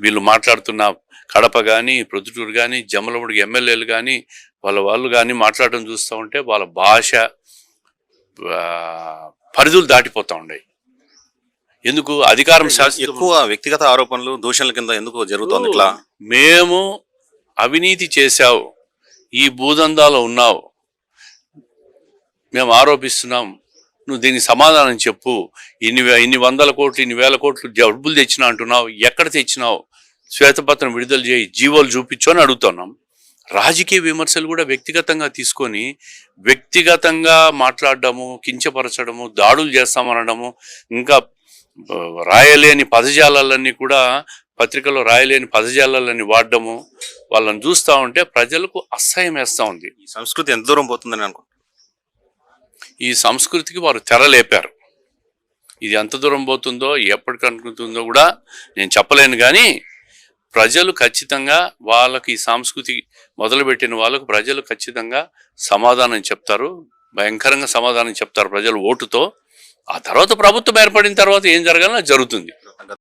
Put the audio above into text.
వీళ్ళు మాట్లాడుతున్న కడప కానీ ప్రొద్దుటూరు కానీ జమ్మలమూడికి ఎమ్మెల్యేలు కానీ వాళ్ళ వాళ్ళు కానీ మాట్లాడడం చూస్తూ ఉంటే వాళ్ళ భాష పరిధులు దాటిపోతూ ఉన్నాయి ఎందుకు? అధికారం ఎక్కువ వ్యక్తిగత ఆరోపణలు దూషణల కింద ఎందుకు జరుగుతోంది ఇట్లా? మేము అవినీతి చేశావు. ఈ భూదందాలో ఉన్నావు. మేము ఆరోపిస్తున్నాం. నువ్వు దీనికి సమాధానం చెప్పు. ఇన్ని ఇన్ని వందల కోట్లు ఇన్ని వేల కోట్లు డబ్బులు తెచ్చినా అంటున్నావు. ఎక్కడ తెచ్చినావు? శ్వేతపత్రం విడుదల చేయి జీవోలు చూపించు అని అడుగుతున్నాం. రాజకీయ విమర్శలు కూడా వ్యక్తిగతంగా తీసుకొని వ్యక్తిగతంగా మాట్లాడడము కించపరచడము దాడులు చేస్తామనడము ఇంకా రాయలేని పదజాలన్నీ కూడా పత్రికలో రాయలేని పదజాలన్నీ వాడడము వాళ్ళని చూస్తూ ఉంటే ప్రజలకు అసహ్యం వేస్తూ ఉంది. ఈ సంస్కృతి ఎంత దూరం పోతుందని అనుకుంటున్నాను ఈ సంస్కృతికి వారు తెరలేపారు. ఇది ఎంత దూరం పోతుందో ఎప్పటికనుకుంటుందో కూడా నేను చెప్పలేను కానీ ప్రజలు ఖచ్చితంగా వాళ్ళకి ఈ సంస్కృతి మొదలుపెట్టిన వాళ్ళకు ప్రజలు ఖచ్చితంగా సమాధానం చెప్తారు. భయంకరంగా సమాధానం చెప్తారు ప్రజలు ఓటుతో. ఆ తర్వాత ప్రభుత్వం ఏర్పడిన తర్వాత ఏం జరగాలో జరుగుతుంది.